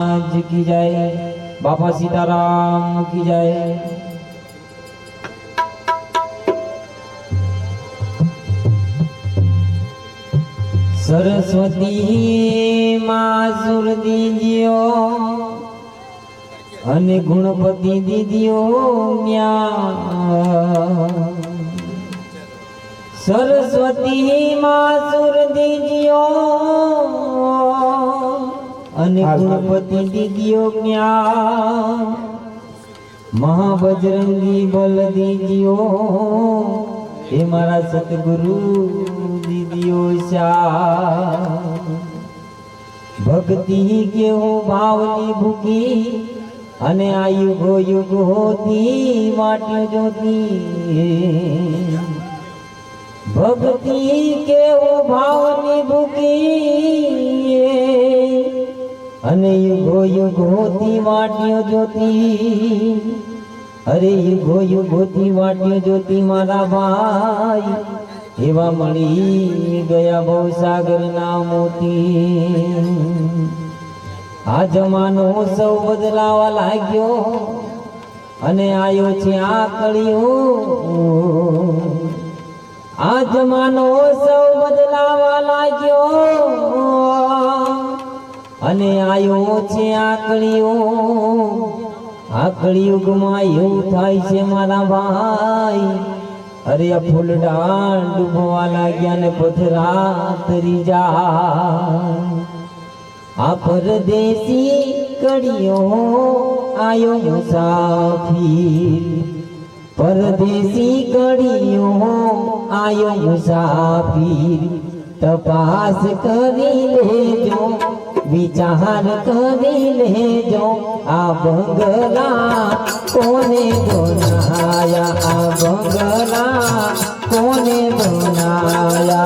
કી જય, બાપા સીતારામ કી જય. સરસ્વતી માં સુર દીજીઓ અને ગુણપતિ દીદીઓ સરસ્વતી માં સુર દીજીઓ અને ગુણપતિ દીદીઓ ન્યા મહાબજરંગી બલ દીદીઓ એ મારા સતગુરુ દીદીઓ શા ભક્તિ હું ભાવની ભૂખી અને આ યુગો યુગ હોતી માટી જોતી ભક્તિ કે હું ભાવની ભૂકી અને યુગો યુગ હોતી વાટ્યો જોતી અરે યુગો યુગોથી વાટ્યો જોતી મારા ભાઈ. એવા મળી ગયા બહુ સાગર ના મોતી આ જમાનો સૌ બદલાવા લાગ્યો અને આવ્યો છે આ કળિયું. આ જમાનો સૌ બદલાવા લાગ્યો. અને આયો છે આ કળિયો આ કળિયુગમાં એવું થાય છે મારા ભાઈ. અરે આ ફૂલડા ડૂબવા લાગ્યા ને પથરા તરી જા આ પરદેશી કડિયો આયો મુસાફીર. પરદેશી કડિયો આયો મુસાફીર. તપાસ કરી લેજો. विचार कभी ले जो अब गला कोने बनाया अब गला कोने बनाया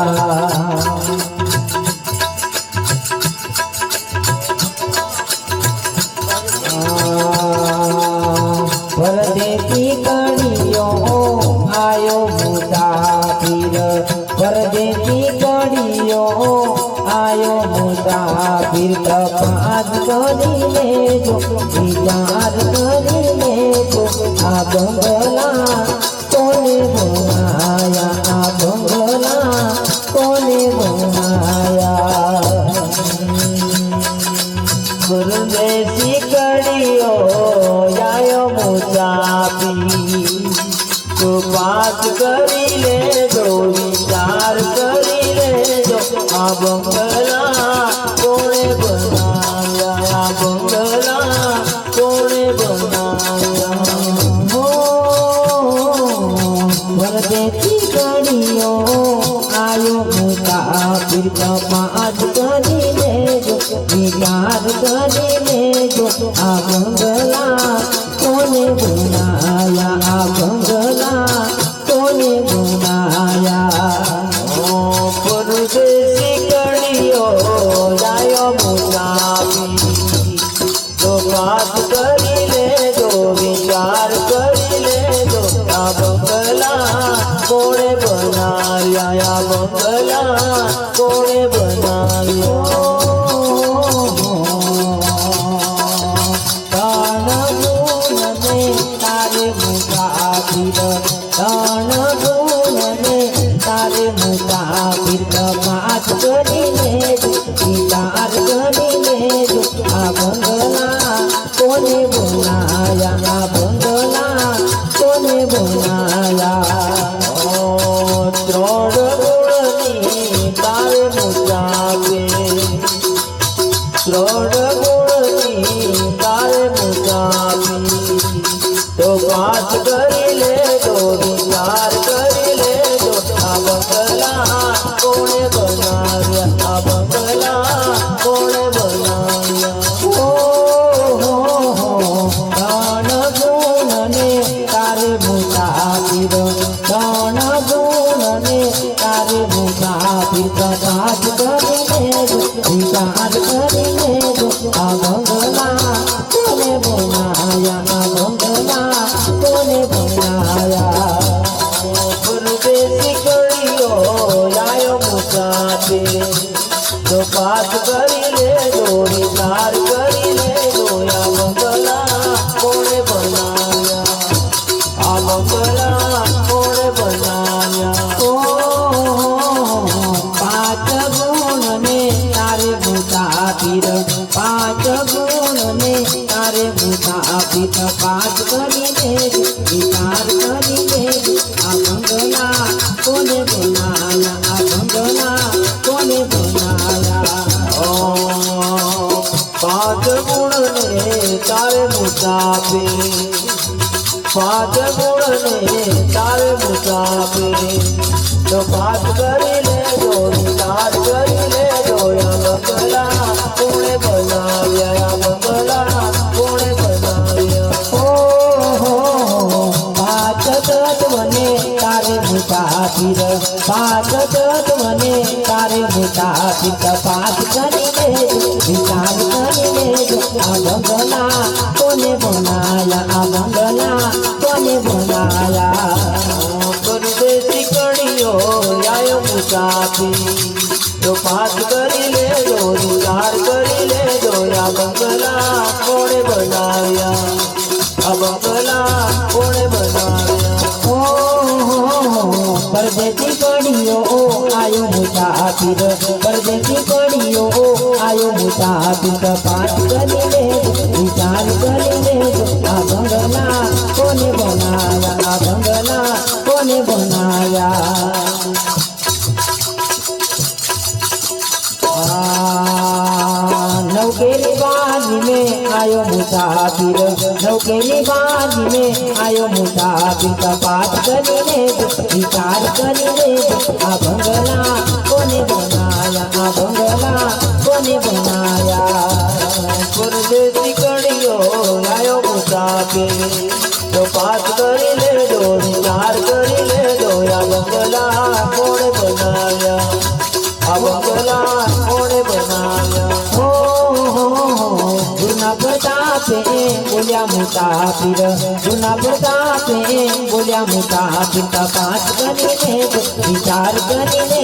તપાસ કરી લેજો વિચાર કરી લેજો આ બંગલા કોને બનાયા? આ બંગલા કોને બનાયા? પરદેશી કડીઓ આયો મુસાફી તો પાસ કરી લેજો, વિચાર કરી લેજો, આ બંગલા આ બંગલા કોને બનાયા આ બંગલા કોને બનાયા ઓ પરદેશી કડીઓ આયો મુસાફિર તો વાત કરી લેજો વિચાર કરી લેજો આ બંગલા કોણે બનાવ્યા? આ બંગલા કોણે બનાવ્યો? બનાયા આ બંગલા કોને બનાયા? ઓ, ત્રણ ગુણની તારે મુસાફિર ત્રણ ગુણની તારે મુસાફિર તો વાત કરી લેજો, વિચાર કરી કોણે બનાવ્યા? કોણે બનાવ્યા? વિચાર મુસાફી કરી કરીને જ વિચાર કરીને જ આ ભંગલા કોને બોલાયા? આ ભંગલા કોને બોલાયા? પાંચ ગુણ ને તારે મુસાફરી. પાંચ ગુણ ને તારે મુસાફરી. તો પાંચ કરી લેજો, વિચાર કરી લેજો આ બંગલા કોને બનાવ્યા મુસાફિર પાંચ તત્વને તારે મુસાફિર તપાસ કરીને, વિચાર કરીને આ બંગલા કોને બનાયા આ બંગલા કોને બનાયા? પરદેશી કડીઓ આયો મુસાફરી? તો પાસ કરી લેજો વિચાર કરી લેજો પાટુક પાટ કરી લે વિચાર કરી લે આ બંગલા કોને બનાવ્યા આ બંગલા કોને બનાવ્યા નવકેરી બાજી મેં આયો મુસાફિર નવકેરી બાજી મેં આયો મુસાફિર કપાત આ બંગલા કોને બનાયા. પરદેશી કડીઓ લાયો મુસાફે તો પાસ કરી બોલ્યા મુસાફિર જૂના પ્રતાપે બોલ્યા મુસાફિર તપાસ કરીને વિચાર કરીને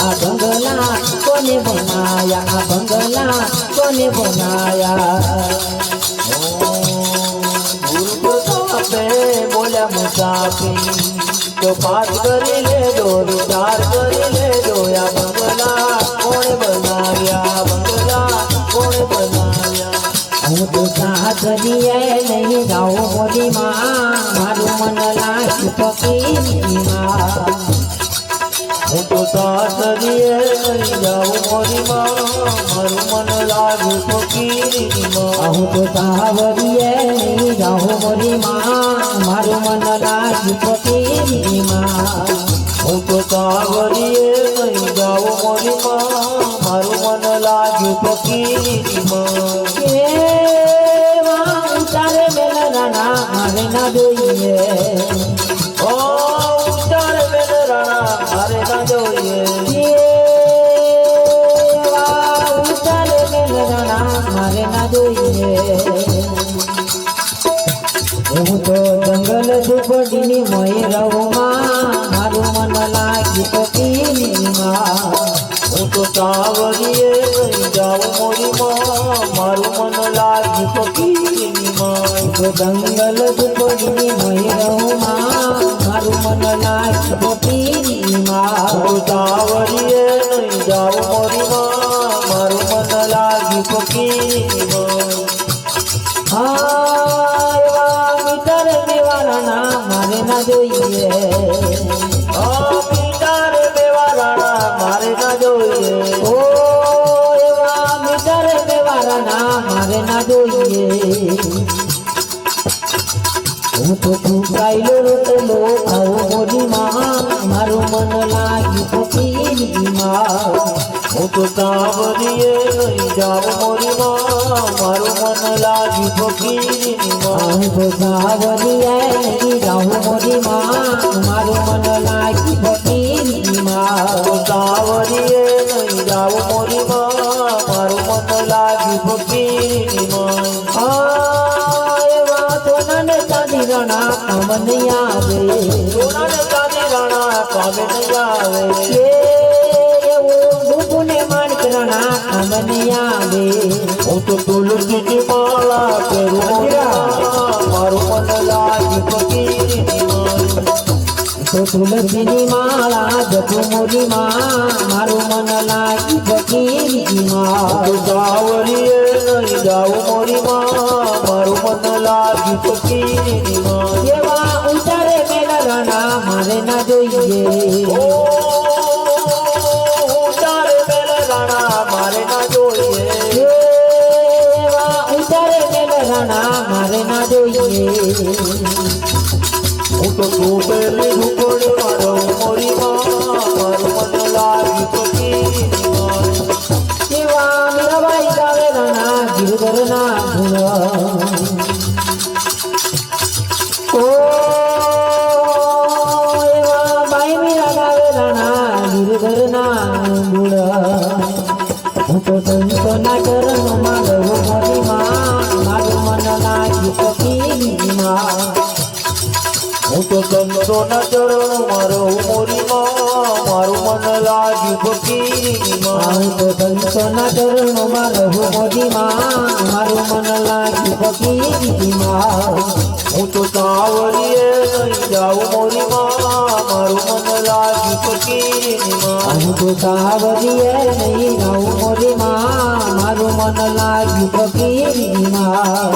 આ બંગલા કોને બનાયા? આ બંગલા કોને બનાયા? બોલ્યા મુસાફરી તો પાસ કરી લેજો, વિચાર કરી લેજો, આ બંગલા કોણે બનાવ્યા હું તો સાસરીએ લઈ જાઉં મોરી માં મારું મન લાગુ તો કીરીમાં હું તો સાવરીએ લઈ જાઉં મોદી માં. મારું મન લાગ ફકીરીમાં જંગલ ઝૂંપડીની મય રહુમાં મારું મન લાગી પતિનીમાં હું સાવરીએ નહીં જાઉં મોરી માં મારું મન ના જોઈએ. તો ચૂકાયેલો રોટલો ખાવો મોડીમાં મારું મન લાગ્યું ફકીરીમાં હું તો સાવરીએ નહીં જાઉં મોરી માં મારું મન લાગ્યું ફકીરીમાં હું તો સાવરીએ નહીં જાઉં મોડીમાં મારું મન લાગ્યું ફકીરીમાં તો સાવરીએ હું તો તુલસીની માળા મોરીમાં મારું મન લાગી ફકીરીમાં તો તુલસીની માળા જપુ મારું લાગી તો મોરીમાં મારું મન લાગ્યું ફકીરની હું હું તો સંતો ના ચરણ મારો મોરીમાં મારું મન લાગ્યું ફકીરીમાં. માં નજર મારો મોરીમાં મારું મન લાગ્યું ફકીરીમાં. હું તો સાવરીએ નહીં જાઉં મોરીમાં મારું મન લાગ્યું ફકીરીમાં. હું તો સાવરીએ નહીં જાઉં મોરીમાં મારું મન લાગ્યું ફકીરીમાં.